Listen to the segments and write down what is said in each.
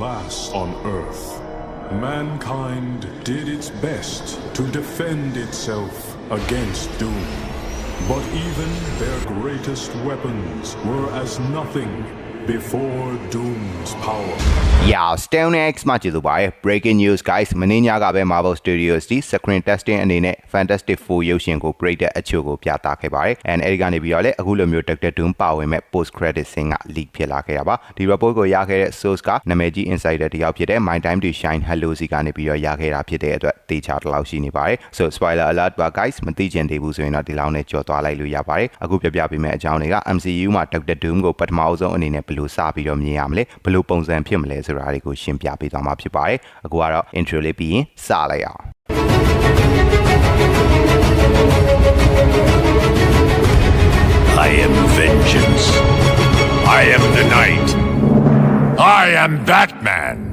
last on Earth. Mankind did its best to defend itself against doom. But even their greatest weapons were as nothing before Doom's power. Yeah, Stone X မှာကြည့်လို့ပါတယ် Breaking News guys မင်းညကပဲ Marvel Studios ဒီ screen testing အနေနဲ့ Fantastic Four ရုပ်ရှင်ကို break တဲ့အချို့ကိုပြသခဲ့ပါတယ်။ and အဲဒီကနေပြီးတော့လည်းအခုလိုမျိုး Doctor Doom ပါဝင်မဲ့ post credit scene က leak ဖြစ်လာခဲ့တာပါ။ဒီ report ကိုရခဲ့တဲ့ source ကနာမည်ကြီး insider တယောက်ဖြစ်တဲ့ My Time to Shine Hello စီကနေပြီးတော့ရခဲ့တာဖြစ်တဲ့အတွက်တေချာတလောက်ရှိနေပါတယ်။ so spoiler alert ပါ guys မသိချင်သေးဘူးဆိုရင်တော့ဒီလောက်နဲ့ကြော်သွားလိုက်လို့ရပါတယ်။အခုပြပြပေးမယ့်အကြောင်းတွေက MCU မှာ Doctor Doom ကိုပထမအဆုံးအနေနဲ့ဘယ်လိုစပြီးတော့မြင်ရမလဲဘယ်လိုပုံစံဖြစ်မလဲဆိုတာတွေကိုရှင်းပြပေးသွားမှာဖြစ်ပါတယ်။အခုကတော့ intro လေးပြီးရင်စလိုက်အောင် I am vengeance. I am the night. I am Batman.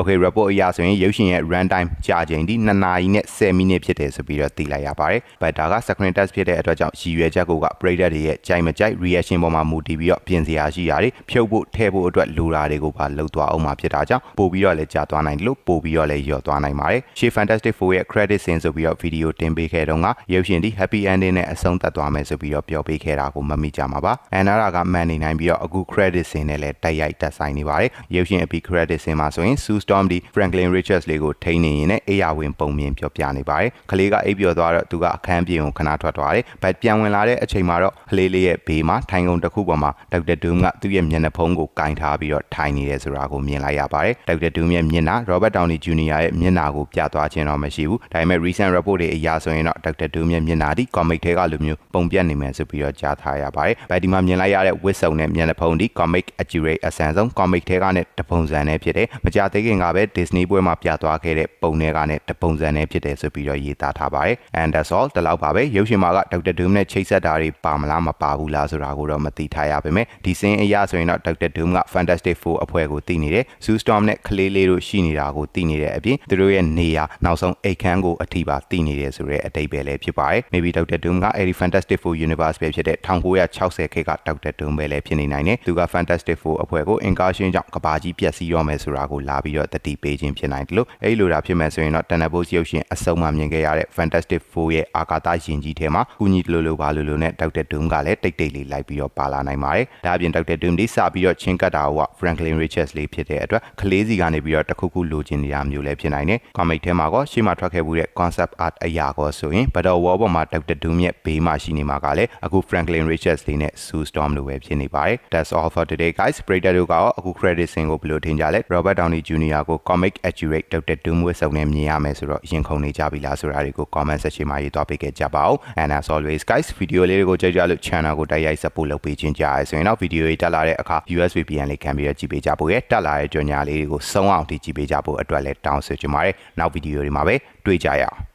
Okay report အရဆိုရင်ရုပ်ရှင်ရဲ့ run time ကြာချိန်ဒီ2နာရီနဲ့10မိနစ်ဖြစ်တယ်ဆိုပြီးတော့သိလိုက်ရပါတယ်။ but ဒါက screen test ဖြစ်တဲ့အတွက်ကြောင့်ရည်ရွယ်ချက်ကိုက Prader တွေရဲ့ကြိုက်မကြိုက် reaction ပေါ်မှာမူတည်ပြီးတော့ပြင်စရာရှိတာတွေဖြုတ်ဖို့ထည့်ဖို့အတွက်လိုတာတွေကိုပါလှုပ်သွားအောင်မှာဖြစ်တာကြောင့်ပို့ပြီးတော့လည်းကြာသွားနိုင်တယ်လို့ပို့ပြီးတော့လည်းလျော့သွားနိုင်ပါတယ်။ရှေ့ Fantastic Four ရဲ့ credit scene ဆိုပြီးတော့ video တင်ပေးခဲ့တော့ကရုပ်ရှင်ဒီ happy ending နဲ့အဆုံးသတ်သွားမယ်ဆိုပြီးတော့ပြောပေးခဲ့တာကိုမမိကြမှာပါ။ and အဲ့ဒါကမှန်နေနိုင်ပြီးတော့အခု credit scene နဲ့လည်းတိုက်ရိုက်တက်ဆိုင်နေပါတယ်။ရုပ်ရှင်အပြီး credit scene မှာဆိုရင် Sue Storm ဒီ Franklin Richards လေးကိုထိန်းနေရင်လည်းအေးရဝင်ပုံမြင်ပြောပြနေပါတယ်။ကလေးကအိပ်ပျော်သွားတော့သူကအခန်းပြင်ကိုခဏထွက်သွားတယ်။ဘတ်ပြန်ဝင်လာတဲ့အချိန်မှာတော့ကလေးလေးရဲ့ဘေးမှာထိုင်ကုန်တစ်ခုပေါ်မှာဒေါက်တာဒူးကသူ့ရဲ့မျက်နှာဖုံးကိုကင်ထားပြီးတော့ထိုင်နေတယ်ဆိုတာကိုမြင်လိုက်ရပါတယ်။ဒေါက်တာဒူးရဲ့မျက်နှာ Robert Downey Jr. ရဲ့မျက်နှာကိုပြသွားခြင်းတော့မရှိဘူး။ဒါပေမဲ့ recent report တွေအရဆိုရင်တော့ဒေါက်တာဒူးရဲ့မျက်နှာဒီ comic ထဲကလိုမျိုးပုံပြတ်နေမယ်ဆိုပြီးတော့ကြားထားရပါတယ်။ဗဒီမှာမြင်လိုက်ရတဲ့ဝစ်စုံနဲ့မျက်နှာဖုံးဒီ comic accurate အဆန်ဆုံး comic ထဲကနဲ့တပုံစံနဲ့ဖြစ်တယ်။မကြသေးခင်ကပဲ Disney ပွဲမှာပြသွားခဲ့တဲ့ပုံတွေကနဲ့တပုံစံနဲ့ဖြစ်တယ်ဆိုပြီးတော့ရေးသားထားပါတယ်။ and that's all ဒီလောက်ပါပဲရုပ်ရှင်မှာကဒေါက်တာဒူးနဲ့ချိတ်ဆက်တာတွေပါမလားမပါဘူးလားဆိုတာကိုတော့မသိထားရပါမယ်။ဒီစင်းအရာဆိုရင်တော့ဒေါက်တာဒူးက Fantastic Four အဖွဲ့ကိုတည်နေတယ်။ Sue Storm နဲ့ကလေးလေးတို့ရှိနေတာကိုတည်နေတဲ့အပြင်သူတို့ရဲ့နေရာနောက်ဆုံးအိတ်ခမ်းကိုအထီးပါတည်နေတယ်ဆိုတဲ့အတိတ်ပဲလည်းဖြစ်ပါတယ်။ maybe ဒေါက်တာဒူးကအဲဒီ Fantastic Four Universe ပဲဖြစ်တဲ့1960ခေတ်ကဒေါက်တာဒူးပဲလည်းဖြစ်နေနိုင်တယ်။သူက Fantastic Four အဖွဲ့ကို incursion ကြောင့်ကဘာကြီးပျက်စီးရောမယ်ဆိုတာကိုလာပြီးတော့တတိပေးခြင်းဖြစ်နိုင်တယ်လို့အဲဒီလိုတာဖြစ်မဲ့ဆိုရင်တော့ Thanos ရုပ်ရှင်အဆုံးမှမြင်ခဲ့ရတဲ့ Fantastic Four ရဲ့အာကာသယဉ်ကြီးထဲမှာကုညီလိုလိုပါလိုလိုနဲ့ဒေါက်တာဒူးကလည်းတိတ်တိတ်လေးလိုက်ပြီးတော့ပါလာနိုင်ပါတယ်။ဒါအပြင်ဒေါက်တာဒူးဒီစပြီးတော့ချင်းကတ်တာက Franklin Richards လေးဖြစ်တဲ့အတွက်ကလေးစီကနေပြီးတော့တခုခုလိုချင်နေတာမျိုးလည်းဖြစ်နိုင်တယ်။ comic ထဲမှာကရှေ့မှာထွက်ခဲ့မှုတဲ့ concept art အရာကောဆိုရင် Battle War ပေါ်မှာဒေါက်တာဒူးရဲ့ဘေးမှာရှိနေမှာကလည်းအခု Franklin Richards လေးနဲ့ Sue Storm လိုပဲဖြစ်နေပါတယ်။ That's all for today guys. Prater တို့ကတော့အခု credit scene ကိုဘယ်လိုထင်ကြလဲ။ Robert Downey Jr. ကို comic accurate ဒေါက်တာဒူးဝတ်စုံနဲ့မြင်ရမယ်ဆိုတော့ရင်ခုန်နေကြပြီလားဆိုတာတွေကို comment section မှာရေးသွားပေးခဲ့ကြပါဦး and as always guys video လေးတွေကိုကြိုက်ကြလို့ channel ကိုတိုက်ရိုက် support လုပ်ပေးခြင်းကြားရဆိုရင်တော့ video တွေတက်လာတဲ့အခါ US VPN လေးခံပြီးတော့ကြည့်ပေးကြဖို့ရတက်လာတဲ့ကြော်ညာလေးတွေကိုစုံအောင်ကြည့်ပေးကြဖို့အတွက်လည်းတောင်းဆိုချင်ပါတယ်နောက် video တွေမှာပဲတွေ့ကြရအောင်